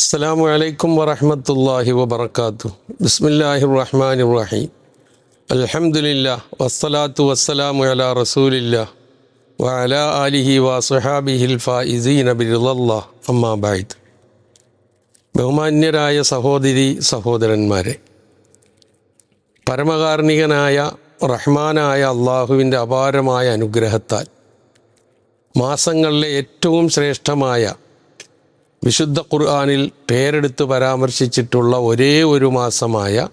അസ്സാം വലൈക്കും വറഹമത്തല്ലാഹി വാത്തു ബിസ്മില്ലാഹി റഹ്മാൻ റഹീം അലഹമുല്ല വസ്സലാത്തു വസ്സലാമു അല റസൂലില്ല വഅല ആലിഹി വസുഹാബിഹിൽ ഫായിസീന ബിറുല്ലാ അമ്മാബായിദ് ബഹുമാന്യരായ സഹോദരി സഹോദരന്മാരെ പരമകാർണികനായ റഹ്മാനായ അള്ളാഹുവിന്റെ അപാരമായ അനുഗ്രഹത്താൽ മാസങ്ങളിലെ ഏറ്റവും ശ്രേഷ്ഠമായ വിശുദ്ധ ഖുർആാനിൽ പേരെടുത്ത് പരാമർശിച്ചിട്ടുള്ള ഒരേ ഒരു മാസമായ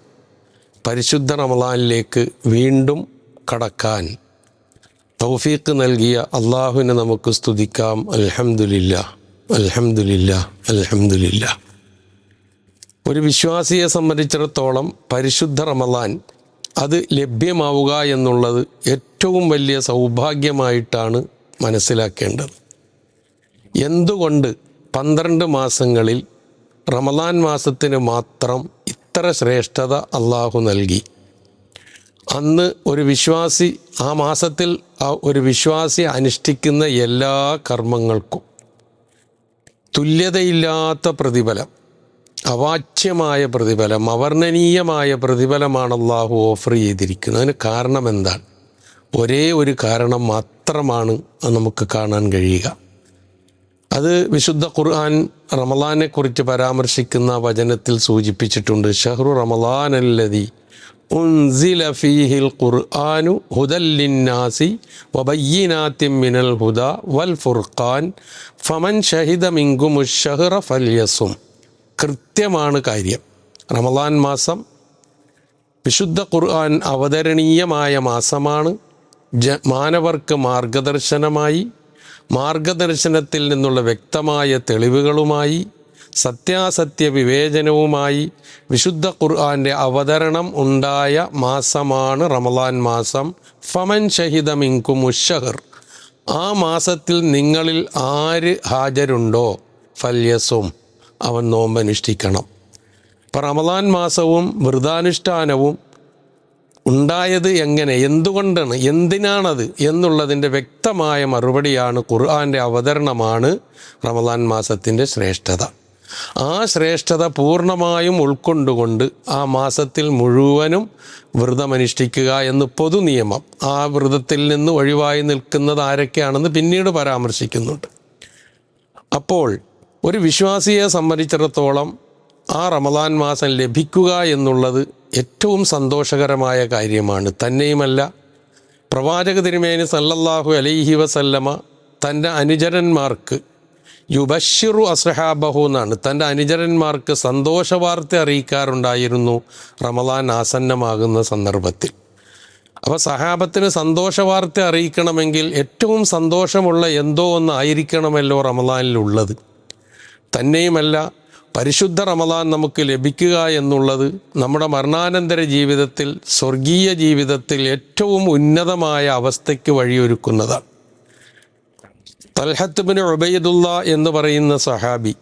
പരിശുദ്ധ റമലാനിലേക്ക് വീണ്ടും കടക്കാൻ തൗഫീഖ് നൽകിയ അള്ളാഹുവിനെ നമുക്ക് സ്തുതിക്കാം. അൽഹമുല്ല അൽഹമുല്ല അൽഹമുല്ല ഒരു വിശ്വാസിയെ സംബന്ധിച്ചിടത്തോളം പരിശുദ്ധ റമലാൻ അത് ലഭ്യമാവുക എന്നുള്ളത് ഏറ്റവും വലിയ സൗഭാഗ്യമായിട്ടാണ് മനസ്സിലാക്കേണ്ടത്. എന്തുകൊണ്ട് പന്ത്രണ്ട് മാസങ്ങളിൽ റമദാൻ മാസത്തിന് മാത്രം ഇത്ര ശ്രേഷ്ഠത അള്ളാഹു നൽകി. അന്ന് ഒരു വിശ്വാസി ആ മാസത്തിൽ ഒരു വിശ്വാസി അനുഷ്ഠിക്കുന്ന എല്ലാ കർമ്മങ്ങൾക്കും തുല്യതയില്ലാത്ത പ്രതിഫലം അവാച്യമായ പ്രതിഫലം അവർണനീയമായ പ്രതിഫലമാണ് അള്ളാഹു ഓഫർ ചെയ്തിരിക്കുന്നത്. അതിന് കാരണം എന്താണ് ഒരേ ഒരു കാരണം മാത്രമാണ് നമുക്ക് കാണാൻ കഴിയുക. അത് വിശുദ്ധ ഖുർആൻ റമലാനെ കുറിച്ച് പരാമർശിക്കുന്ന വചനത്തിൽ സൂചിപ്പിച്ചിട്ടുണ്ട്. ഷഹ്റു റമലാൻ ഉൻസില ഫീഹിൽ ഖുർആനു ഹുദല്ലിന്നാസി വബയ്യിനാത്തിൻ മിനൽ ഹുദ വൽ ഫുർഖാൻ ഫമൻ ഷഹിദ മിങ്കുമു ഷഹ്റ ഫല്യസും. കൃത്യമാണ് കാര്യം. റമലാൻ മാസം വിശുദ്ധ ഖുർആൻ അവതരണീയമായ മാസമാണ്. മാനവർക്ക് മാർഗദർശനമായി മാർഗദർശനത്തിൽ നിന്നുള്ള വ്യക്തമായ തെളിവുകളുമായി സത്യാസത്യ വിവേചനവുമായി വിശുദ്ധ ഖുർആാന്റെ അവതരണം ഉണ്ടായ മാസമാണ് റമദാൻ മാസം. ഫമൻ ഷഹിദ മിങ്കും മുഷഹർ ആ മാസത്തിൽ നിങ്ങളിൽ ആര് ഹാജരുണ്ടോ? ഫല്യസും. അവൻ നോമ്പനുഷ്ഠിക്കണം. ഇപ്പം റമലാൻ മാസവും വ്രതാനുഷ്ഠാനവും ഉണ്ടായത് എങ്ങനെ? എന്തുകൊണ്ടാണ്? എന്തിനാണത്? എന്നുള്ളതിന്റെ വ്യക്തമായ മറുപടിയാണ് ഖുർആന്റെ അവതരണമാണ് റമദാൻ മാസത്തിന്റെ ശ്രേഷ്ഠത. ആ ശ്രേഷ്ഠത പൂർണമായും ഉൾക്കൊണ്ടുകൊണ്ട് ആ മാസത്തിൽ മുഴുവനും വ്രതമനുഷ്ഠിക്കുക എന്ന് പൊതു നിയമം. ആ വ്രതത്തിൽ നിന്ന് ഒഴിവായി നിൽക്കുന്നത് ആരൊക്കെയാണെന്ന് പിന്നീട് പരാമർശിക്കുന്നുണ്ട്. അപ്പോൾ ഒരു വിശ്വാസിയെ സംബന്ധിച്ചിടത്തോളം ആ റമദാൻ മാസം ലഭിക്കുക എന്നുള്ളത് ഏറ്റവും സന്തോഷകരമായ കാര്യമാണ്. തന്നെയുമല്ല പ്രവാചക തിരുമേനി സല്ലല്ലാഹു അലൈഹി വസല്ലമ തന്റെ അനുചരന്മാർക്ക് യുബഷിറു അസ്ഹാബഹു എന്നാണ്. തന്റെ അനുചരന്മാർക്ക് സന്തോഷ വാർത്ത അറിയിക്കാറുണ്ടായിരുന്നു റമദാൻ ആസന്നമാകുന്ന സന്ദർഭത്തിൽ. അപ്പോൾ സഹാബത്തിന് സന്തോഷ വാർത്ത അറിയിക്കണമെങ്കിൽ ഏറ്റവും സന്തോഷമുള്ള എന്തോ ഒന്നായിരിക്കണമല്ലോ റമദാനിലുള്ളത് തന്നെയുമല്ല പരിശുദ്ധ റമദാൻ നമുക്ക് ലഭിക്കുക എന്നുള്ളത് നമ്മുടെ മരണാനന്തര ജീവിതത്തിൽ സ്വർഗീയ ജീവിതത്തിൽ ഏറ്റവും ഉന്നതമായ അവസ്ഥയ്ക്ക് വഴിയൊരുക്കുന്നതാണ്. തൽഹത്തുബിന് ഉബൈദുള്ള എന്ന് പറയുന്ന സഹാബി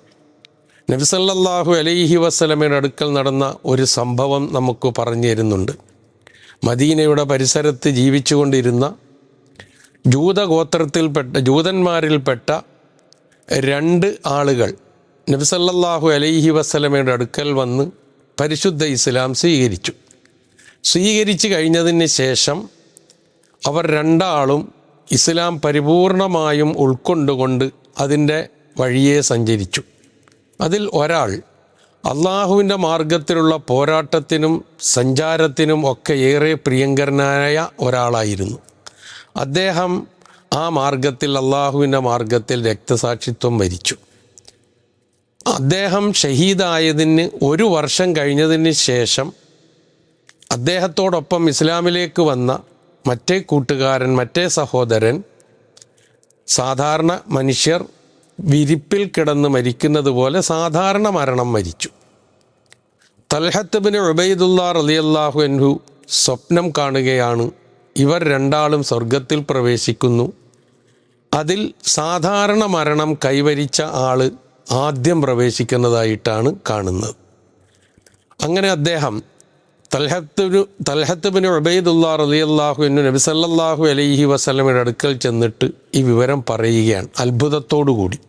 നബിസല്ലാഹു അലൈഹി വസ്ലമയുടെ അടുക്കൽ നടന്ന ഒരു സംഭവം നമുക്ക് പറഞ്ഞു തരുന്നുണ്ട്. മദീനയുടെ പരിസരത്ത് ജീവിച്ചുകൊണ്ടിരുന്ന ജൂതഗോത്രത്തിൽപ്പെട്ട ജൂതന്മാരിൽപ്പെട്ട രണ്ട് ആളുകൾ നബിസല്ലാഹു അലൈഹി വസ്ലമയുടെ അടുക്കൽ വന്ന് പരിശുദ്ധ ഇസ്ലാം സ്വീകരിച്ചു. സ്വീകരിച്ചു കഴിഞ്ഞതിന് ശേഷം അവർ രണ്ടാളും ഇസ്ലാം പരിപൂർണമായും ഉൾക്കൊണ്ടുകൊണ്ട് അതിന്റെ വഴിയെ സഞ്ചരിച്ചു. അതിൽ ഒരാൾ അള്ളാഹുവിന്റെ മാർഗത്തിലുള്ള പോരാട്ടത്തിനും സഞ്ചാരത്തിനും ഒക്കെ ഏറെ പ്രിയങ്കരനായ ഒരാളായിരുന്നു. അദ്ദേഹം ആ മാർഗത്തിൽ അള്ളാഹുവിന്റെ മാർഗത്തിൽ രക്തസാക്ഷിത്വം വരിച്ചു. അദ്ദേഹം ഷഹീദായതിന് ഒരു വർഷം കഴിഞ്ഞതിന് ശേഷം അദ്ദേഹത്തോടൊപ്പം ഇസ്ലാമിലേക്ക് വന്ന മറ്റേ കൂട്ടുകാരൻ മറ്റേ സഹോദരൻ സാധാരണ മനുഷ്യർ വിരിപ്പിൽ കിടന്ന് മരിക്കുന്നത് പോലെ സാധാരണ മരണം മരിച്ചു. തൽഹത്തബിന് ഉബൈദുല്ല റലിയല്ലാഹു എൻഹു സ്വപ്നം കാണുകയാണ്. ഇവർ രണ്ടാളും സ്വർഗത്തിൽ പ്രവേശിക്കുന്നു. അതിൽ സാധാരണ മരണം കൈവരിച്ച ആൾ ആദ്യം പ്രവേശിക്കുന്നതായിട്ടാണ് കാണുന്നത്. അങ്ങനെ അദ്ദേഹം തൽഹത്തുബിന് തൽഹത്തുബിന് ഉബൈദുല്ലാ റലിയല്ലാഹു എന്നു നബി സല്ലല്ലാഹു അലൈഹി വസല്ലമയുടെ അടുക്കൽ ചെന്നിട്ട് ഈ വിവരം പറയുകയാണ് അത്ഭുതത്തോടു കൂടി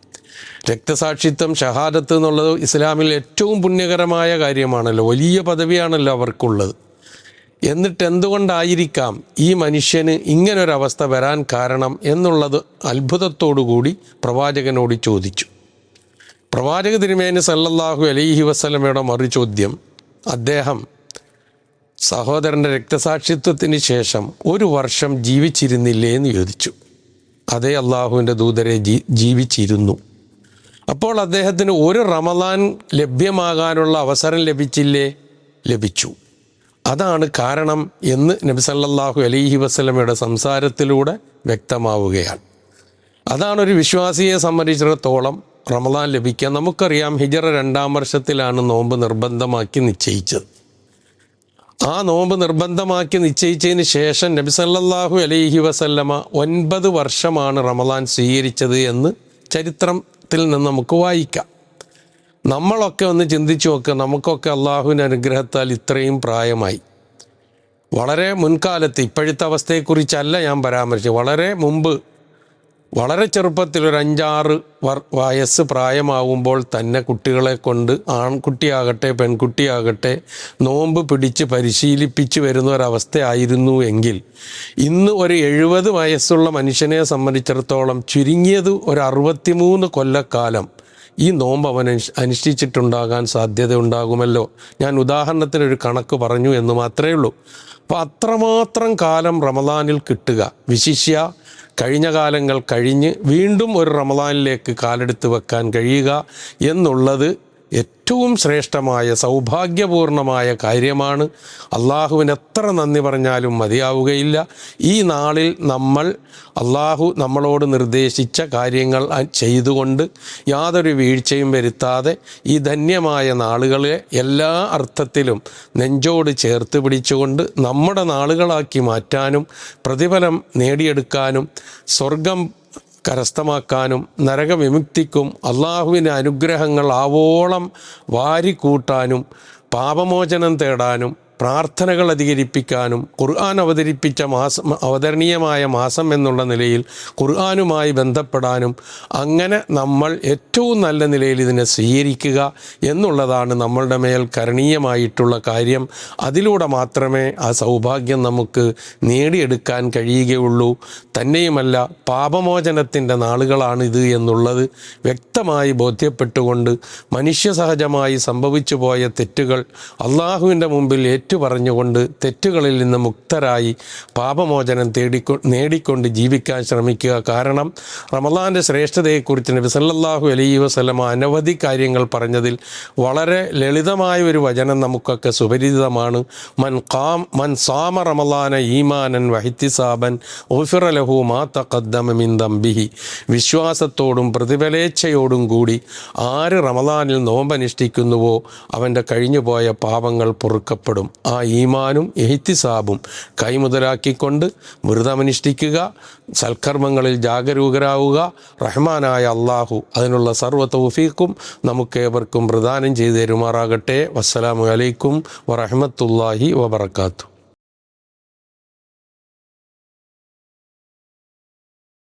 രക്തസാക്ഷിത്വം ഷഹാദത്ത് എന്നുള്ളത് ഇസ്ലാമിൽ ഏറ്റവും പുണ്യകരമായ കാര്യമാണല്ലോ വലിയ പദവിയാണല്ലോ അവർക്കുള്ളത്. എന്നിട്ട് എന്തുകൊണ്ടായിരിക്കാം ഈ മനുഷ്യന് ഇങ്ങനൊരവസ്ഥ വരാൻ കാരണം എന്നുള്ളത് അത്ഭുതത്തോടുകൂടി പ്രവാചകനോട് ചോദിച്ചു. പ്രവാചക തിരുമേനി സല്ലല്ലാഹു അലൈഹി വസ്ലമയുടെ മറു ചോദ്യം അദ്ദേഹം സഹോദരന്റെ രക്തസാക്ഷിത്വത്തിന് ശേഷം ഒരു വർഷം ജീവിച്ചിരുന്നില്ലേ എന്ന് ചോദിച്ചു. അതേ അള്ളാഹുവിന്റെ ദൂതരെ ജീവിച്ചിരുന്നു. അപ്പോൾ അദ്ദേഹത്തിന് ഒരു റമദാൻ ലഭ്യമാകാനുള്ള അവസരം ലഭിച്ചില്ലേ? ലഭിച്ചു. അതാണ് കാരണം എന്ന് നബി സല്ലല്ലാഹു അലൈഹി വസ്ലമയുടെ സംസാരത്തിലൂടെ വ്യക്തമാവുകയാണ്. അതാണ് ഒരു വിശ്വാസിയെ സംബന്ധിച്ചിടത്തോളം റമദാൻ ലഭിക്കാൻ നമുക്കറിയാം ഹിജറ രണ്ടാം വർഷത്തിലാണ് നോമ്പ് നിർബന്ധമാക്കി നിശ്ചയിച്ചത്. ആ നോമ്പ് നിർബന്ധമാക്കി നിശ്ചയിച്ചതിന് ശേഷം നബി സല്ലല്ലാഹു അലൈഹി വസല്ലമ ഒൻപത് വർഷമാണ് റമദാൻ സ്വീകരിച്ചത് എന്ന് ചരിത്രത്തിൽ നിന്ന് നമുക്ക് വായിക്കാം. നമ്മളൊക്കെ ഒന്ന് ചിന്തിച്ചു നോക്കുക നമുക്കൊക്കെ അള്ളാഹുവിന്റെ അനുഗ്രഹത്താൽ ഇത്രയും പ്രായമായി. വളരെ മുൻകാലത്ത് ഇപ്പോഴത്തെ അവസ്ഥയെക്കുറിച്ചല്ല ഞാൻ പരാമർശിച്ചു വളരെ മുമ്പ് വളരെ ചെറുപ്പത്തിൽ ഒരു അഞ്ചാറ് വയസ്സ് പ്രായമാവുമ്പോൾ തന്നെ കുട്ടികളെ കൊണ്ട് ആൺകുട്ടിയാകട്ടെ പെൺകുട്ടിയാകട്ടെ നോമ്പ് പിടിച്ച് പരിശീലിപ്പിച്ച് വരുന്ന ഒരവസ്ഥയായിരുന്നു എങ്കിൽ ഇന്ന് ഒരു എഴുപത് വയസ്സുള്ള മനുഷ്യനെ സംബന്ധിച്ചിടത്തോളം ചുരുങ്ങിയത് ഒരു അറുപത്തിമൂന്ന് കൊല്ലക്കാലം ഈ നോമ്പ് അവൻ അനുഷ് അനുഷ്ഠിച്ചിട്ടുണ്ടാകാൻ സാധ്യത ഉണ്ടാകുമല്ലോ ഞാൻ ഉദാഹരണത്തിന് ഒരു കണക്ക് പറഞ്ഞു എന്ന് മാത്രമേ ഉള്ളൂ. അപ്പോൾ അത്രമാത്രം കാലം റമദാനിൽ കിട്ടുക. വിശിഷ്യ കഴിഞ്ഞ കാലങ്ങൾ കഴിഞ്ഞ് വീണ്ടും ഒരു റമദാനിലേക്ക് കാലെടുത്ത് വെക്കാൻ കഴിയുക എന്നുള്ളത് ഏറ്റവും ശ്രേഷ്ഠമായ സൗഭാഗ്യപൂർണമായ കാര്യമാണ് അള്ളാഹുവിന് എത്ര നന്ദി പറഞ്ഞാലും മതിയാവുകയില്ല. ഈ നാളിൽ നമ്മൾ അള്ളാഹു നമ്മളോട് നിർദ്ദേശിച്ച കാര്യങ്ങൾ ചെയ്തുകൊണ്ട് യാതൊരു വീഴ്ചയും വരുത്താതെ ഈ ധന്യമായ നാളുകളെ എല്ലാ അർത്ഥത്തിലും നെഞ്ചോട് ചേർത്ത് പിടിച്ചുകൊണ്ട് നമ്മുടെ നാളുകളാക്കി മാറ്റാനും പ്രതിഫലം നേടിയെടുക്കാനും സ്വർഗം കരസ്ഥമാക്കാനും നരകവിമുക്തിക്കും അള്ളാഹുവിന്റെ അനുഗ്രഹങ്ങൾ ആവോളം വാരിക്കൂട്ടാനും പാപമോചനം തേടാനും പ്രാർത്ഥനകൾ അധികരിപ്പിക്കാനും ഖുർആൻ അവതരിപ്പിച്ച മാസം അവതരണീയമായ മാസം എന്നുള്ള നിലയിൽ ഖുർആാനുമായി ബന്ധപ്പെടാനും അങ്ങനെ നമ്മൾ ഏറ്റവും നല്ല നിലയിൽ ഇതിനെ സ്വീകരിക്കുക എന്നുള്ളതാണ് നമ്മളുടെ മേൽ കരണീയമായിട്ടുള്ള കാര്യം. അതിലൂടെ മാത്രമേ ആ സൗഭാഗ്യം നമുക്ക് നേടിയെടുക്കാൻ കഴിയുകയുള്ളൂ. തന്നെയുമല്ല പാപമോചനത്തിന്റെ നാളുകളാണിത് എന്നുള്ളത് വ്യക്തമായി ബോധ്യപ്പെട്ടുകൊണ്ട് മനുഷ്യസഹജമായി സംഭവിച്ചു പോയ തെറ്റുകൾ അള്ളാഹുവിന്റെ മുമ്പിൽ ഏറ്റുപറഞ്ഞുകൊണ്ട് തെറ്റുകളിൽ നിന്ന് മുക്തരായി പാപമോചനം തേടിക്കൊ നേടിക്കൊണ്ട് ജീവിക്കാൻ ശ്രമിക്കുക. കാരണം റമദാന്റെ ശ്രേഷ്ഠതയെക്കുറിച്ച് നബി സല്ലല്ലാഹു അലൈഹി വസല്ലമ അനവധി കാര്യങ്ങൾ പറഞ്ഞതിൽ വളരെ ലളിതമായ ഒരു വചനം നമുക്കൊക്കെ സുപരിചിതമാണ്. മൻ കാം മൻ സാമ റമദാന ഈമാനൻ വഹിത്തിസാബൻ ഓഫിറലഹു മാ തഖദ്ദമ മിൻ ദംബിഹി. വിശ്വാസത്തോടും പ്രതിഫലേച്ഛയോടും കൂടി ആര് റമദാനിൽ നോമ്പനുഷ്ഠിക്കുന്നുവോ അവന്റെ കഴിഞ്ഞുപോയ പാപങ്ങൾ പൊറുക്കപ്പെടും. ആ ഈമാനും എഹിത്തിസാബും കൈമുതലാക്കിക്കൊണ്ട് വ്രതമനുഷ്ഠിക്കുക സൽക്കർമ്മങ്ങളിൽ ജാഗരൂകരാവുക റഹ്മാനായ അള്ളാഹു അതിനുള്ള സർവ തൗഫീഖും നമുക്കേവർക്കും പ്രദാനം ചെയ്തു തരുമാറാകട്ടെ. വസ്സലാമു അലൈക്കും വറഹമത്തല്ലാഹി വബർക്കാത്തു